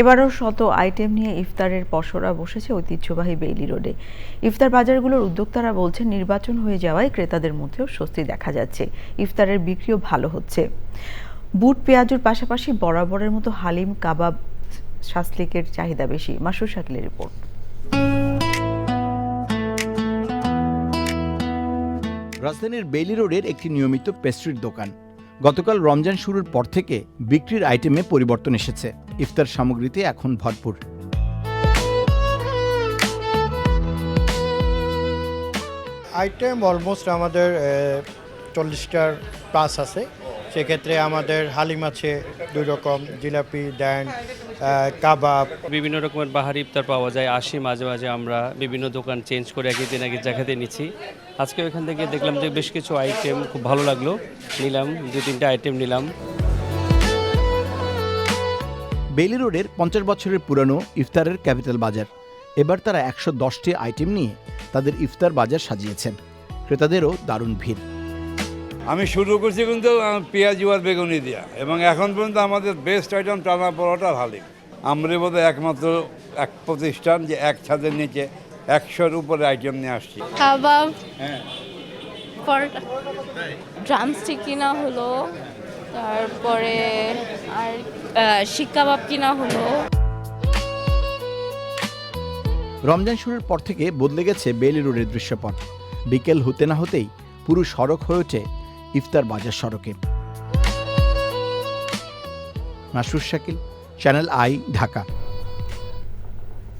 এবারও শত আইটেম নিয়ে ইফতারের পসরা বসেছে ঐতিহ্যবাহী বেইলি রোডে। ইফতার বাজারগুলোর উদ্যোক্তারা বলছেন, নির্বাচন হয়ে যাওয়ায় ক্রেতাদের মধ্যেও স্বস্তি দেখা যাচ্ছে। ইফতারের বিক্রিও ভালো হচ্ছে। বুট পেঁয়াজুর পাশাপাশি বরাবরের মতো হালিম কাবাব শাসলিকের চাহিদা বেশি। মাসুর শাকিলের রিপোর্ট। রাজধানীর বেইলি রোডের একটি নিয়মিত পেস্ট্রির দোকান। গতকাল রমজান শুরুর পর থেকে বিক্রির আইটেমে পরিবর্তন এসেছে। ইফতার সামগ্রীতে এখন ভরপুর। আইটেম অলমোস্ট আমাদের চল্লিশটার প্লাস আছে। সেক্ষেত্রে আমাদের হালিম আছে দুই রকম, জিলাপি ড্যান কাবাব। বিভিন্ন রকমের বাহারি ইফতার পাওয়া যায় আসি মাঝে মাঝে আমরা বিভিন্ন দোকান চেঞ্জ করে একই দিন একই জায়গাতে নিচ্ছি। আজকে ওইখান থেকে দেখলাম যে বেশ কিছু আইটেম খুব ভালো লাগল। নিলাম দু তিনটা আইটেম নিলাম। বেইলি রোডের পঞ্চাশ বছরের পুরানো ইফতারের ক্যাপিটাল বাজার। এবার তারা একশো দশটি আইটেম নিয়ে তাদের ইফতার বাজার সাজিয়েছেন। ক্রেতাদেরও দারুণ ভিড়। আমি শুরু করছি কিন্তু পেঁয়াজু আর বেগুনি দিয়া। এবং এখন পর্যন্ত আমাদের বেস্ট আইটেম টানা পরোটা হালিম আমরা বোধহয় একমাত্র এক প্রতিষ্ঠান যে এক ছাদের নিচে একশোর উপরে আইটেম নিয়ে আসছি। কাবাব পরোটা ড্রামস্টিক কিনা হলো তারপরে আর শিক কাবাব কিনা হলো। রমজান শুরুর পর থেকে বদলে গেছে বেলি রোডের দৃশ্যপট। বিকেল হতে না হতেই পুরো সড়ক হয়ে ওঠে ইফতার বাজার সড়কে। Masur Shakil channel I Dhaka.